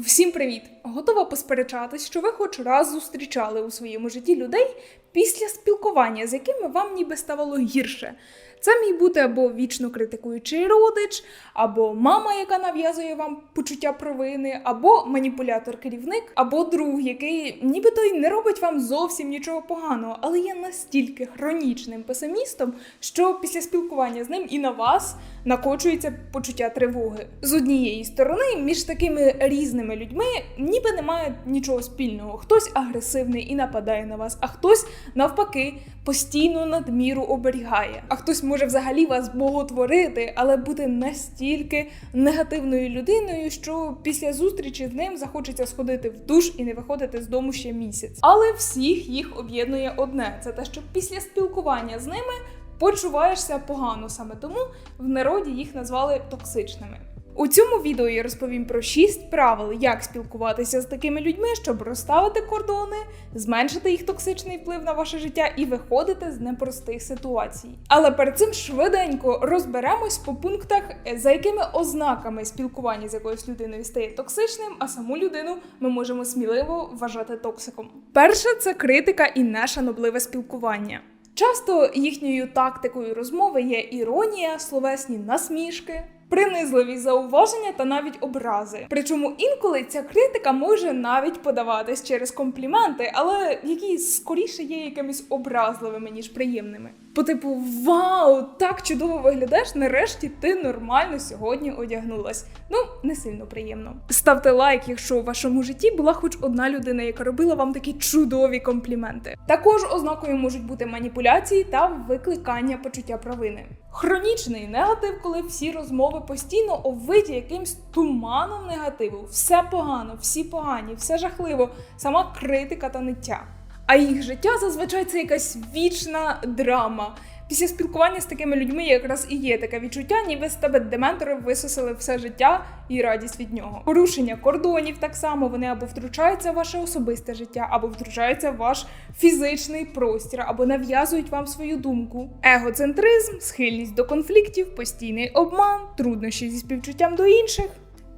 Всім привіт! Готова посперечатись, що ви хоч раз зустрічали у своєму житті людей після спілкування, з якими вам ніби ставало гірше. Це міг бути або вічно критикуючий родич, або мама, яка нав'язує вам почуття провини, або маніпулятор-керівник, або друг, який нібито й не робить вам зовсім нічого поганого, але є настільки хронічним песимістом, що після спілкування з ним і на вас накочується почуття тривоги. З однієї сторони, між такими різними людьми ніби немає нічого спільного. Хтось агресивний і нападає на вас, а хтось навпаки постійно надміру оберігає. А хтось може взагалі вас боготворити, але бути настільки негативною людиною, що після зустрічі з ним захочеться сходити в душ і не виходити з дому ще місяць. Але всіх їх об'єднує одне: це те, що після спілкування з ними почуваєшся погано саме тому в народі їх назвали токсичними. У цьому відео я розповім про 6 правил, як спілкуватися з такими людьми, щоб розставити кордони, зменшити їх токсичний вплив на ваше життя і виходити з непростих ситуацій. Але перед цим швиденько розберемось по пунктах, за якими ознаками спілкування з якоюсь людиною стає токсичним, а саму людину ми можемо сміливо вважати токсиком. Перше це критика і нешанобливе спілкування. Часто їхньою тактикою розмови є іронія, словесні насмішки, принизливі зауваження та навіть образи. Причому інколи ця критика може навіть подаватись через компліменти, але які скоріше є якимись образливими ніж приємними. По типу Вау, так чудово виглядаєш! Нарешті ти нормально сьогодні одягнулась. Ну, не сильно приємно. Ставте лайк, якщо у вашому житті була хоч одна людина, яка робила вам такі чудові компліменти. Також ознакою можуть бути маніпуляції та викликання почуття провини. Хронічний негатив, коли всі розмови постійно овиті якимсь туманом негативу. Все погано, всі погані, все жахливо, сама критика та ниття. А їх життя зазвичай це якась вічна драма. Після спілкування з такими людьми якраз і є таке відчуття, ніби з тебе дементори висосали все життя і радість від нього. Порушення кордонів так само вони або втручаються в ваше особисте життя, або втручаються в ваш фізичний простір, або нав'язують вам свою думку. Егоцентризм, схильність до конфліктів, постійний обман, труднощі зі співчуттям до інших.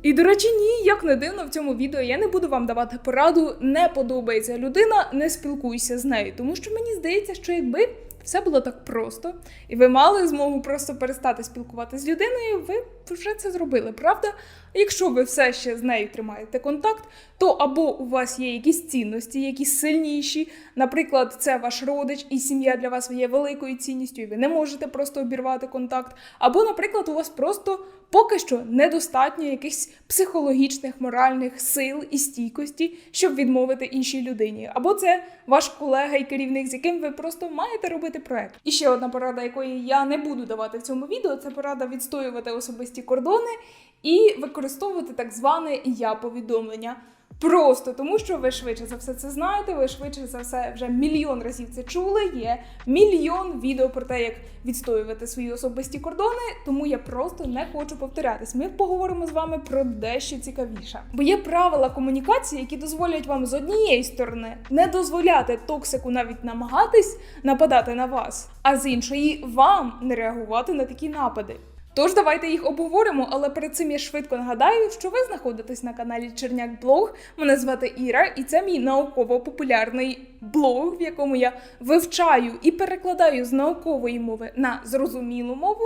І до речі, ні, як не дивно, в цьому відео я не буду вам давати пораду, не подобається людина, не спілкуйся з нею, тому що мені здається, що якби все було так просто, і ви мали змогу просто перестати спілкуватися з людиною, ви вже це зробили, правда? Якщо ви все ще з нею тримаєте контакт, то або у вас є якісь цінності, які сильніші, наприклад, це ваш родич і сім'я для вас є великою цінністю, і ви не можете просто обірвати контакт, або, наприклад, у вас просто поки що недостатньо якихось психологічних, моральних сил і стійкості, щоб відмовити іншій людині, або це ваш колега і керівник, з яким ви просто маєте робити проект. І ще одна порада, якої я не буду давати в цьому відео, це порада відстоювати особисті кордони і використовувати так зване я-повідомлення. Просто тому, що ви швидше за все це знаєте, ви швидше за все вже мільйон разів це чули. Є мільйон відео про те, як відстоювати свої особисті кордони. Тому я просто не хочу повторятись. Ми поговоримо з вами про дещо цікавіше. Бо є правила комунікації, які дозволять вам з однієї сторони не дозволяти токсику навіть намагатись нападати на вас, а з іншої вам не реагувати на такі напади. Тож давайте їх обговоримо, але перед цим я швидко нагадаю, що ви знаходитесь на каналі Черняк Блог. Мене звати Іра, і це мій науково-популярний блог, в якому я вивчаю і перекладаю з наукової мови на зрозумілу мову,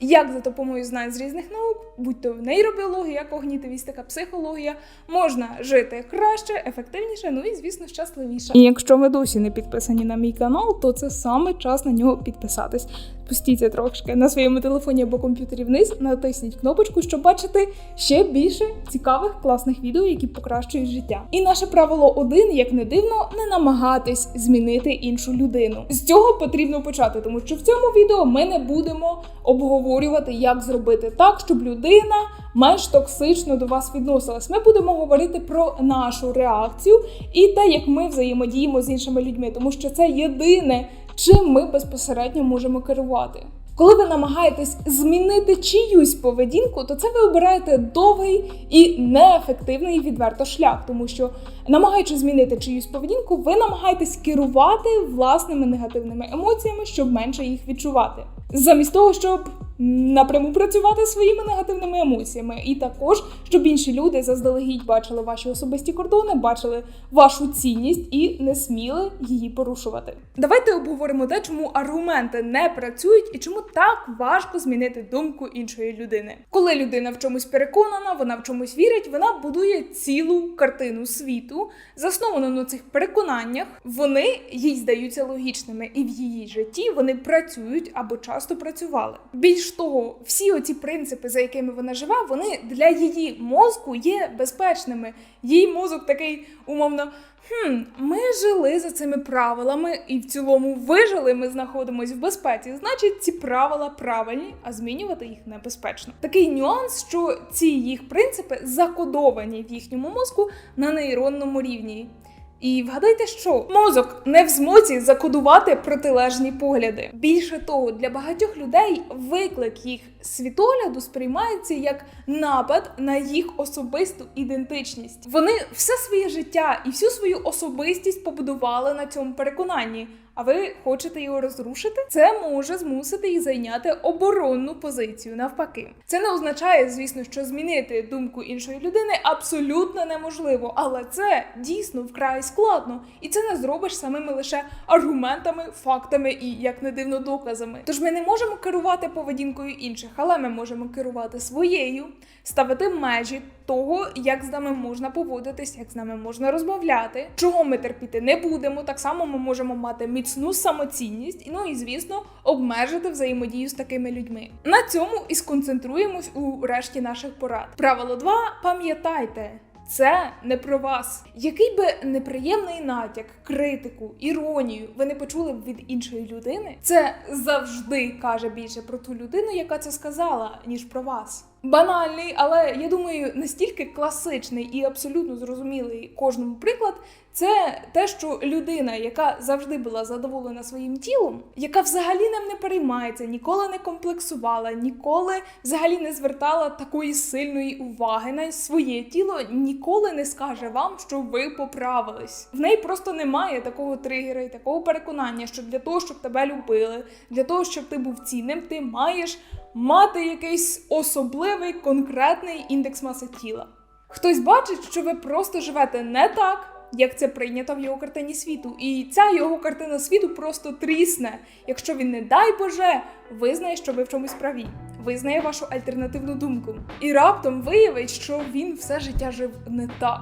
як за допомогою знань з різних наук, будь то нейробіологія, когнітивістика, психологія, можна жити краще, ефективніше, ну і звісно щасливіше. І якщо ви досі не підписані на мій канал, то це саме час на нього підписатись. Пустіться трошки на своєму телефоні або комп'ютері вниз, натисніть кнопочку, щоб бачити ще більше цікавих класних відео, які покращують життя. І наше правило один, як не дивно, не намагатись змінити іншу людину. З цього потрібно почати, тому що в цьому відео ми не будемо обговорювати, як зробити так, щоб людина менш токсично до вас відносилась. Ми будемо говорити про нашу реакцію і те, як ми взаємодіємо з іншими людьми, тому що це єдине, чим ми безпосередньо можемо керувати. Коли ви намагаєтесь змінити чиюсь поведінку, то це ви обираєте довгий і неефективний відверто шлях, тому що намагаючись змінити чиюсь поведінку, ви намагаєтесь керувати власними негативними емоціями, щоб менше їх відчувати. Замість того, щоб напряму працювати своїми негативними емоціями, і також, щоб інші люди заздалегідь бачили ваші особисті кордони, бачили вашу цінність і не сміли її порушувати. Давайте обговоримо те, чому аргументи не працюють і чому так важко змінити думку іншої людини. Коли людина в чомусь переконана, вона в чомусь вірить, вона будує цілу картину світу, засновану на цих переконаннях. Вони їй здаються логічними, і в її житті вони працюють або часто працювали. Більш того, всі оці принципи, за якими вона живе, вони для її мозку є безпечними. Її мозок такий умовно. Хм, ми жили за цими правилами і в цілому вижили. Ми знаходимося в безпеці. Значить, ці правила правильні, а змінювати їх небезпечно. Такий нюанс, що ці їх принципи закодовані в їхньому мозку на нейронному рівні. І вгадайте, що мозок не в змозі закодувати протилежні погляди. Більше того, для багатьох людей виклик їх світогляду сприймається як напад на їх особисту ідентичність. Вони все своє життя і всю свою особистість побудували на цьому переконанні. А ви хочете його розрушити? Це може змусити їх зайняти оборонну позицію навпаки. Це не означає, звісно, що змінити думку іншої людини абсолютно неможливо, але це дійсно вкрай складно, і це не зробиш самими лише аргументами, фактами і як не дивно доказами. Тож ми не можемо керувати поведінкою інших, але ми можемо керувати своєю, ставити межі того, як з нами можна поводитись, як з нами можна розмовляти, чого ми терпіти не будемо. Так само ми можемо мати міцну самоцінність, ну і звісно обмежити взаємодію з такими людьми. На цьому і сконцентруємось у решті наших порад. Правило 2. пам'ятайте. Це не про вас. Який би неприємний натяк, критику, іронію ви не почули б від іншої людини, це завжди каже більше про ту людину, яка це сказала, ніж про вас. Банальний, але я думаю, настільки класичний і абсолютно зрозумілий кожному приклад, це те, що людина, яка завжди була задоволена своїм тілом, яка взагалі ним не переймається, ніколи не комплексувала, ніколи взагалі не звертала такої сильної уваги на своє тіло, ніколи не скаже вам, що ви поправились. В неї просто немає такого тригера і такого переконання, що для того, щоб тебе любили, для того, щоб ти був цінним, ти маєш мати якийсь особливий конкретний індекс маси тіла. Хтось бачить, що ви просто живете не так, як це прийнято в його картині світу, і ця його картина світу просто трісне, якщо він, не дай Боже, визнає, що ви в чомусь праві, визнає вашу альтернативну думку. І раптом виявить, що він все життя жив не так.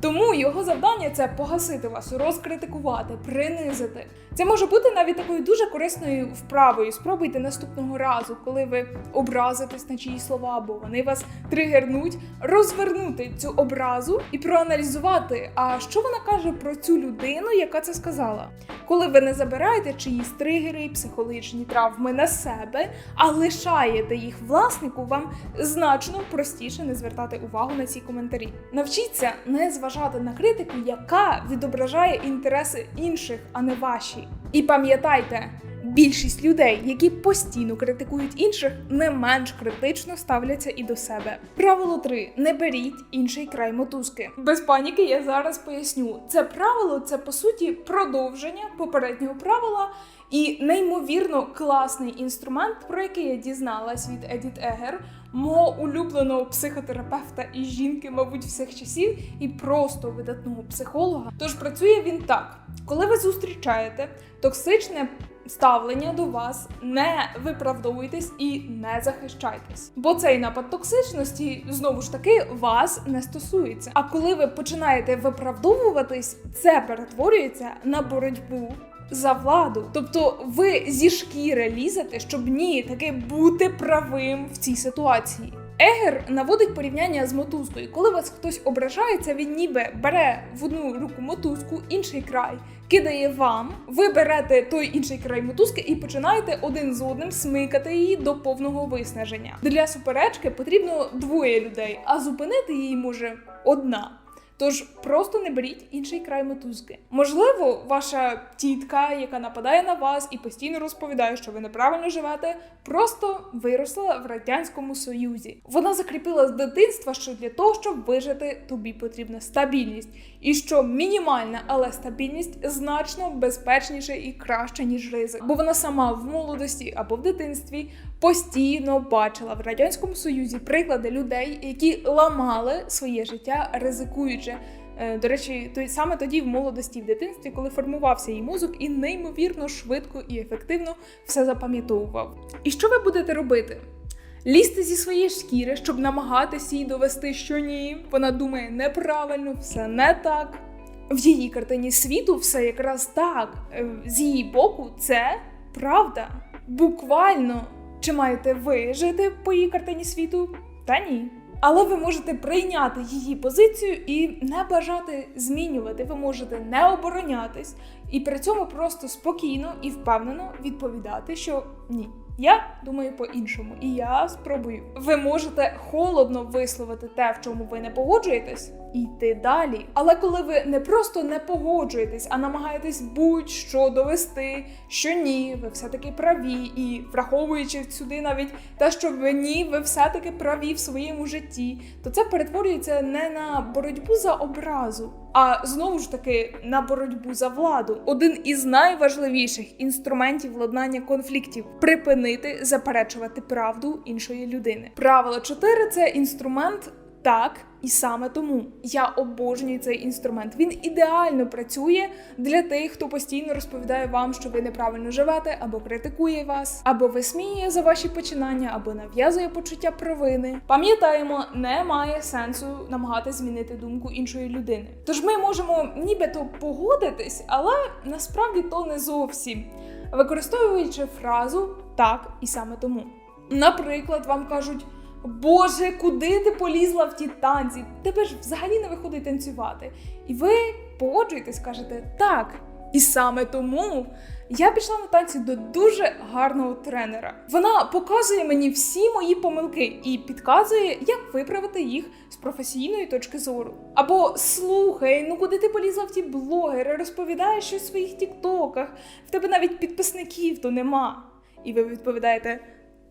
Тому його завдання це погасити вас, розкритикувати, принизити. Це може бути навіть такою дуже корисною вправою. Спробуйте наступного разу, коли ви образитесь на чиї слова, або вони вас тригернуть, розвернути цю образу і проаналізувати, а що вона каже про цю людину, яка це сказала. Коли ви не забираєте чиїсь тригери психологічні травми на себе, а лишаєте їх власнику, вам значно простіше не звертати увагу на ці коментарі. Навчіться не зважати на критику, яка відображає інтереси інших, а не ваші. І пам'ятайте. Більшість людей, які постійно критикують інших, не менш критично ставляться і до себе. Правило 3. не беріть інший край мотузки. Без паніки я зараз поясню. Це правило це по суті продовження попереднього правила і неймовірно класний інструмент, про який я дізналась від Едіт Егер, мого улюбленого психотерапевта і жінки, мабуть, всіх часів, і просто видатного психолога. Тож працює він так: коли ви зустрічаєте токсичне ставлення до вас, не виправдовуйтесь і не захищайтесь. Бо цей напад токсичності знову ж таки вас не стосується. А коли ви починаєте виправдовуватись, це перетворюється на боротьбу. За владу, тобто ви зі шкіри лізете, щоб ні, таки бути правим в цій ситуації. Егер наводить порівняння з мотузкою. Коли вас хтось ображається, він ніби бере в одну руку мотузку, інший край кидає вам. Ви берете той інший край мотузки і починаєте один з одним смикати її до повного виснаження. Для суперечки потрібно двоє людей, а зупинити її може одна. Тож просто не беріть інший край мотузки. Можливо, ваша тітка, яка нападає на вас і постійно розповідає, що ви неправильно живете, просто виросла в радянському союзі. Вона закріпила з дитинства, що для того, щоб вижити, тобі потрібна стабільність, і що мінімальна, але стабільність значно безпечніше і краще ніж ризик, бо вона сама в молодості або в дитинстві постійно бачила в радянському союзі приклади людей, які ламали своє життя, ризикуючи. Е, До речі, той саме тоді в молодості, в дитинстві, коли формувався її мозок, і неймовірно швидко і ефективно все запам'ятовував. І що ви будете робити? Лізти зі своєї шкіри, щоб намагатися їй довести, що ні, вона думає неправильно, все не так. В її картині світу все якраз так. Е, З її боку, це правда. Буквально. Чи маєте ви жити по її картині світу? Та ні. Але ви можете прийняти її позицію і не бажати змінювати. Ви можете не оборонятись і при цьому просто спокійно і впевнено відповідати, що ні. Я думаю по-іншому, і я спробую. Ви можете холодно висловити те, в чому ви не погоджуєтесь, і йти далі. Але коли ви не просто не погоджуєтесь, а намагаєтесь будь-що довести, що ні, ви все-таки праві, і враховуючи сюди навіть те, що ви ні, ви все-таки праві в своєму житті, то це перетворюється не на боротьбу за образу, а знову ж таки на боротьбу за владу. Один із найважливіших інструментів владнання конфліктів припинити заперечувати правду іншої людини. Правило 4 – це інструмент. Так, і саме тому я обожнюю цей інструмент. Він ідеально працює для тих, хто постійно розповідає вам, що ви неправильно живете, або критикує вас, або висміює за ваші починання, або нав'язує почуття провини. Пам'ятаємо, немає сенсу намагатися змінити думку іншої людини. Тож ми можемо нібито погодитись, але насправді то не зовсім. Використовуючи фразу так і саме тому. Наприклад, вам кажуть. Боже, куди ти полізла в ті танці? Тебе ж взагалі не виходить танцювати. І ви погоджуєтесь, кажете так. І саме тому я пішла на танці до дуже гарного тренера. Вона показує мені всі мої помилки і підказує, як виправити їх з професійної точки зору. Або слухай, ну куди ти полізла в ті блогери, розповідаєш щось в своїх тіктоках, в тебе навіть підписників то нема. І ви відповідаєте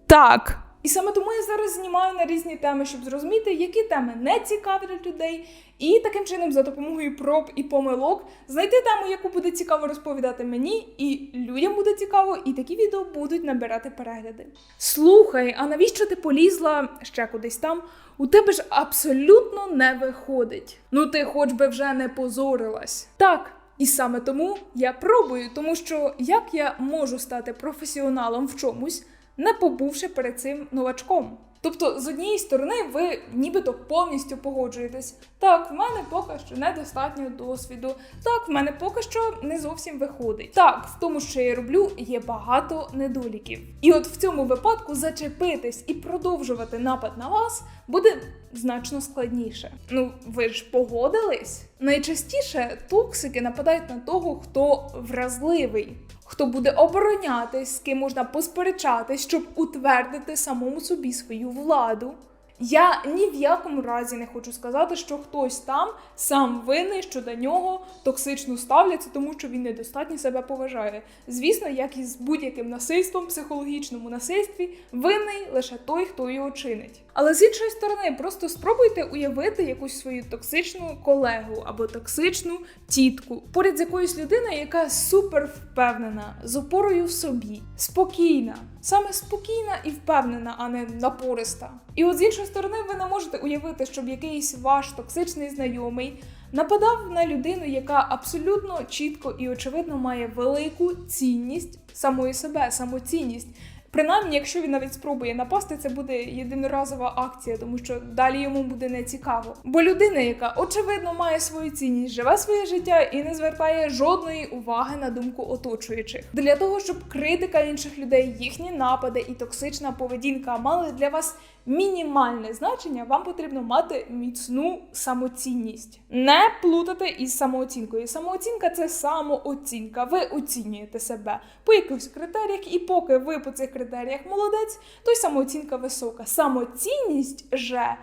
так. І саме тому я зараз знімаю на різні теми, щоб зрозуміти, які теми не цікавлять людей, і таким чином, за допомогою проб і помилок, знайти тему, яку буде цікаво розповідати мені, і людям буде цікаво, і такі відео будуть набирати перегляди. Слухай, а навіщо ти полізла ще кудись там? У тебе ж абсолютно не виходить. Ну ти хоч би вже не позорилась. Так. І саме тому я пробую, тому що як я можу стати професіоналом в чомусь, не побувши перед цим новачком. Тобто, з однієї сторони, ви нібито повністю погоджуєтесь. Так, в мене поки що недостатньо досвіду. Так, в мене поки що не зовсім виходить. Так, в тому, що я роблю, є багато недоліків. І от в цьому випадку зачепитись і продовжувати напад на вас буде значно складніше. Ну, ви ж погодились? Найчастіше токсики нападають на того, хто вразливий. Хто буде оборонятись, з ким можна посперечатись, щоб утвердити самому собі свою владу. Я ні в якому разі не хочу сказати, що хтось там сам винний, що до нього токсично ставляться, тому що він недостатньо себе поважає. Звісно, як і з будь-яким насильством, психологічному насильстві, винний лише той, хто його чинить. Але з іншої сторони, просто спробуйте уявити якусь свою токсичну колегу або токсичну тітку поряд з якоюсь людиною, яка супер впевнена, з опорою в собі, спокійна, саме спокійна і впевнена, а не напориста. І от з іншої сторони, ви не можете уявити, щоб якийсь ваш токсичний знайомий нападав на людину, яка абсолютно чітко і очевидно має велику цінність самої себе, самоцінність. Принаймні, якщо він навіть спробує напасти, це буде єдиноразова акція, тому що далі йому буде не цікаво. Бо людина, яка очевидно має свою цінність, живе своє життя і не звертає жодної уваги на думку оточуючих. Для того щоб критика інших людей, їхні напади і токсична поведінка мали для вас мінімальне значення, вам потрібно мати міцну самоцінність. Не плутати із самооцінкою. Самооцінка це самооцінка. Ви оцінюєте себе по якихось критеріях, і поки ви по цих критеріях молодець, то й самооцінка висока. Самоцінність же.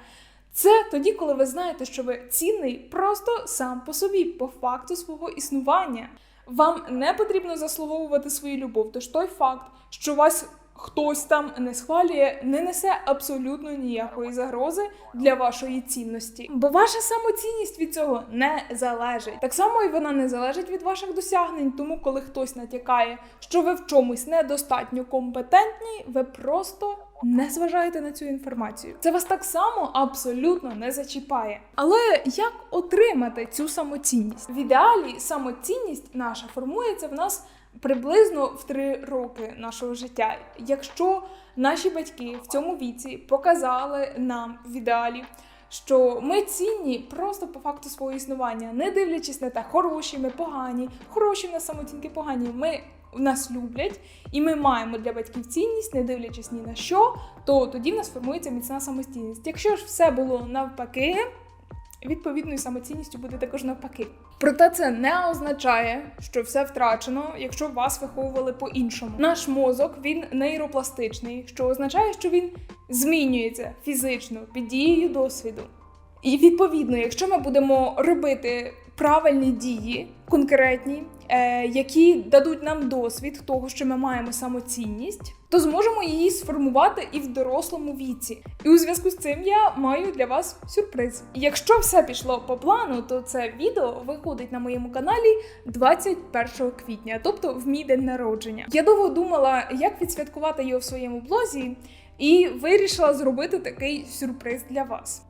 Це тоді, коли ви знаєте, що ви цінний просто сам по собі, по факту свого існування. Вам не потрібно заслуговувати свою любов, тож той факт, що вас хтось там не схвалює, не несе абсолютно ніякої загрози для вашої цінності. Бо ваша самоцінність від цього не залежить. Так само і вона не залежить від ваших досягнень. Тому, коли хтось натякає, що ви в чомусь недостатньо компетентні, ви просто. Не зважаєте на цю інформацію. Це вас так само абсолютно не зачіпає. Але як отримати цю самоцінність? В ідеалі самоцінність наша формується в нас приблизно в три роки нашого життя. Якщо наші батьки в цьому віці показали нам в ідеалі, що ми цінні просто по факту свого існування, не дивлячись на те, хороші ми погані, хороші в нас погані. Ми нас люблять, і ми маємо для батьків цінність, не дивлячись ні на що, то тоді в нас формується міцна самостійність. Якщо ж все було навпаки, відповідною самоцінністю буде також навпаки. Проте це не означає, що все втрачено, якщо вас виховували по-іншому. Наш мозок він нейропластичний, що означає, що він змінюється фізично під дією досвіду. І відповідно, якщо ми будемо робити правильні дії, конкретні, е, які дадуть нам досвід того, що ми маємо самоцінність, то зможемо її сформувати і в дорослому віці. І у зв'язку з цим я маю для вас сюрприз. Якщо все пішло по плану, то це відео виходить на моєму каналі 21 квітня, тобто в мій день народження. Я довго думала, як відсвяткувати його в своєму блозі, і вирішила зробити такий сюрприз для вас.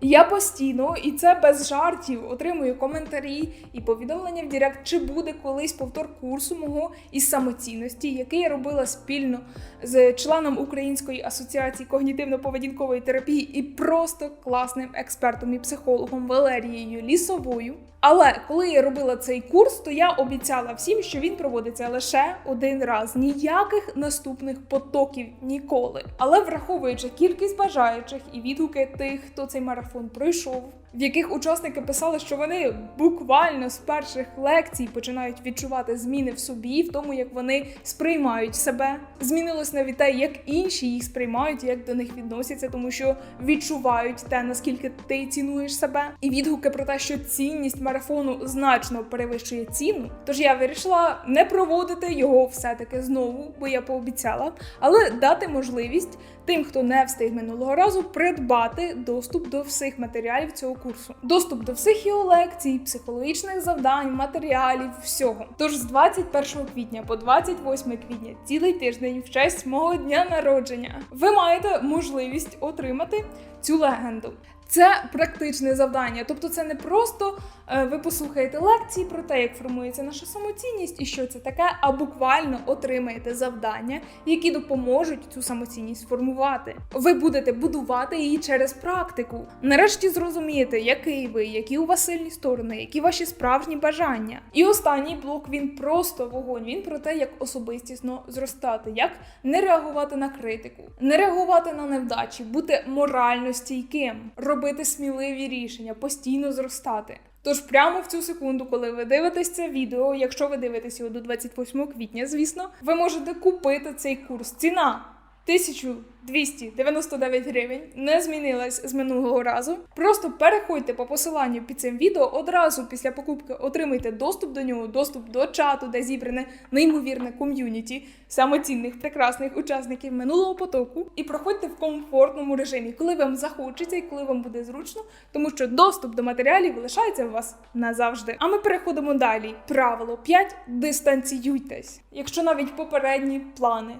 Я постійно, і це без жартів, отримую коментарі і повідомлення в Директ, чи буде колись повтор курсу мого із самоцінності, який я робила спільно з членом Української асоціації когнітивно-поведінкової терапії і просто класним експертом і психологом Валерією Лісовою. Але коли я робила цей курс, то я обіцяла всім, що він проводиться лише один раз, ніяких наступних потоків ніколи. Але враховуючи кількість бажаючих і відгуки тих, хто цей марафон пройшов, в яких учасники писали, що вони буквально з перших лекцій починають відчувати зміни в собі, в тому, як вони сприймають себе. Змінилось навіть те, як інші їх сприймають, як до них відносяться, тому що відчувають те, наскільки ти цінуєш себе, і відгуки про те, що цінність марафону значно перевищує ціну. Тож я вирішила не проводити його все-таки знову, бо я пообіцяла, але дати можливість тим, хто не встиг минулого разу, придбати доступ до всіх матеріалів цього курсу. Доступ до всіх його лекцій, психологічних завдань, матеріалів, всього. Тож з 21 квітня по 28 квітня, цілий тиждень, в честь мого дня народження, ви маєте можливість отримати цю легенду. Це практичне завдання, тобто це не просто е, ви послухаєте лекції про те, як формується наша самоцінність і що це таке, а буквально отримаєте завдання, які допоможуть цю самоцінність сформувати. Ви будете будувати її через практику. Нарешті зрозумієте, який ви, які у вас сильні сторони, які ваші справжні бажання. І останній блок він просто вогонь. Він про те, як особистісно зростати, як не реагувати на критику, не реагувати на невдачі, бути морально стійким, робити сміливі рішення, постійно зростати. Тож прямо в цю секунду, коли ви дивитесь це відео, якщо ви дивитесь його до 28 квітня, звісно, ви можете купити цей курс. Ціна 1299 гривень, не змінилась з минулого разу. Просто переходьте по посиланню під цим відео. Одразу після покупки отримайте доступ до нього, доступ до чату, де зібране неймовірне ком'юніті самоцінних прекрасних учасників минулого потоку. І проходьте в комфортному режимі, коли вам захочеться і коли вам буде зручно, тому що доступ до матеріалів лишається у вас назавжди. А ми переходимо далі. Правило 5. дистанціюйтесь. Якщо навіть попередні плани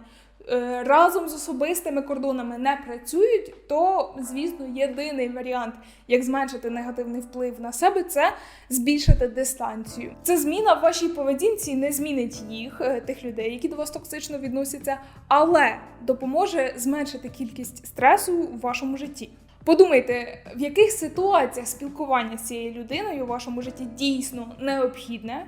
разом з особистими кордонами не працюють, то звісно єдиний варіант, як зменшити негативний вплив на себе, це збільшити дистанцію. Це зміна в вашій поведінці не змінить їх, е, тих людей, які до вас токсично відносяться, але допоможе зменшити кількість стресу в вашому житті. Подумайте, в яких ситуаціях спілкування з цією людиною у вашому житті дійсно необхідне,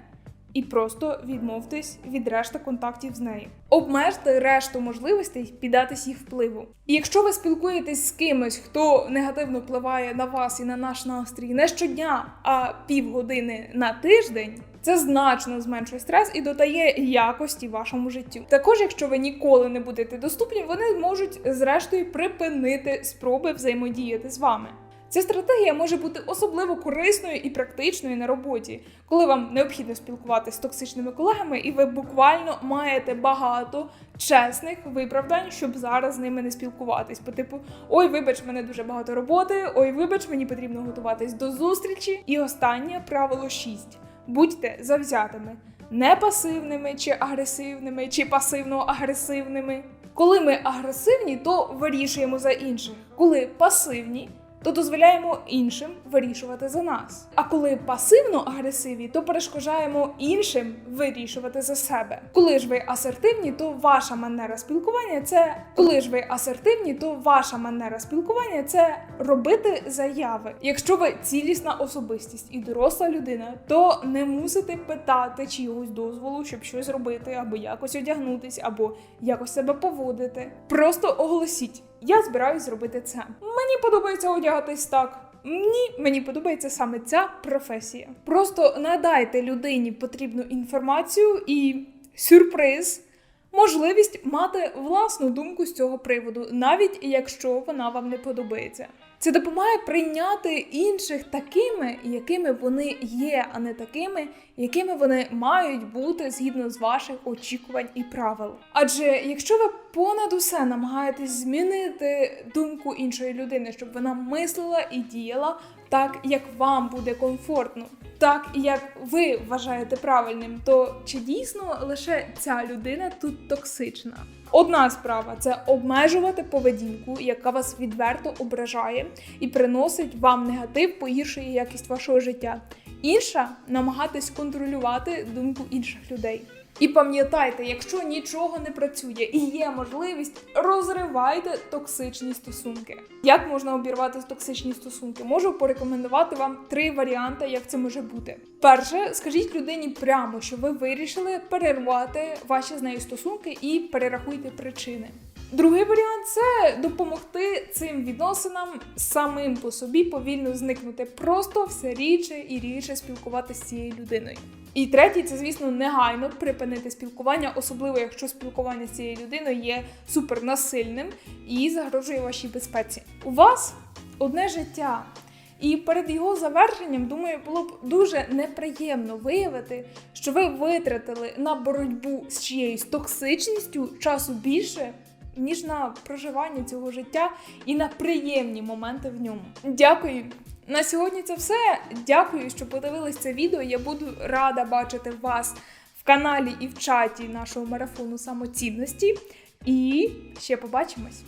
і просто відмовтесь від решти контактів з нею. Обмежте решту можливостей піддатись їх впливу. І якщо ви спілкуєтесь з кимось, хто негативно впливає на вас і на наш настрій не щодня, а півгодини на тиждень. Це значно зменшує стрес і додає якості вашому життю. Також, якщо ви ніколи не будете доступні, вони можуть зрештою припинити спроби взаємодіяти з вами. Ця стратегія може бути особливо корисною і практичною на роботі, коли вам необхідно спілкуватися з токсичними колегами, і ви буквально маєте багато чесних виправдань, щоб зараз з ними не спілкуватись. По типу, ой, вибач, мене дуже багато роботи, ой, вибач, мені потрібно готуватись до зустрічі. І останнє правило 6. Будьте завзятими, не пасивними чи агресивними, чи пасивно-агресивними. Коли ми агресивні, то вирішуємо за інших. Коли пасивні, то дозволяємо іншим вирішувати за нас. А коли пасивно-агресивні, то перешкоджаємо іншим вирішувати за себе. Коли ж ви асертивні, то ваша манера спілкування це коли ж ви асертивні, то ваша манера спілкування це робити заяви. Якщо ви цілісна особистість і доросла людина, то не мусите питати чогось дозволу, щоб щось робити, або якось одягнутись, або якось себе поводити. Просто оголосіть. Я збираюсь зробити це. Мені подобається одягатись так. Ні, мені подобається саме ця професія. Просто надайте людині потрібну інформацію і сюрприз. Можливість мати власну думку з цього приводу, навіть якщо вона вам не подобається. Це допомагає прийняти інших такими, якими вони є, а не такими, якими вони мають бути згідно з ваших очікувань і правил. Адже якщо ви понад усе намагаєтесь змінити думку іншої людини, щоб вона мислила і діяла так, як вам буде комфортно, так як ви вважаєте правильним, то чи дійсно лише ця людина тут токсична? Одна справа це обмежувати поведінку, яка вас відверто ображає і приносить вам негатив, погіршує якість вашого життя. Інша намагатись контролювати думку інших людей. І пам'ятайте, якщо нічого не працює і є можливість, розривайте токсичні стосунки. Як можна обірвати токсичні стосунки? Можу порекомендувати вам три варіанти, як це може бути. Перше, скажіть людині прямо, що ви вирішили перервати ваші з нею стосунки і перерахуйте причини. Другий варіант це допомогти цим відносинам самим по собі повільно зникнути, просто все рідше і рідше спілкуватися з цією людиною. І третій це, звісно, негайно припинити спілкування, особливо якщо спілкування з цією людиною є супернасильним і загрожує вашій безпеці. У вас одне життя. І перед його завершенням, думаю, було б дуже неприємно виявити, що ви витратили на боротьбу з чиєюсь токсичністю часу більше, ніж на проживання цього життя і на приємні моменти в ньому. Дякую. На сьогодні це все. Дякую, що подивились це відео. Я буду рада бачити вас в каналі і в чаті нашого марафону самоцінності. І ще побачимось!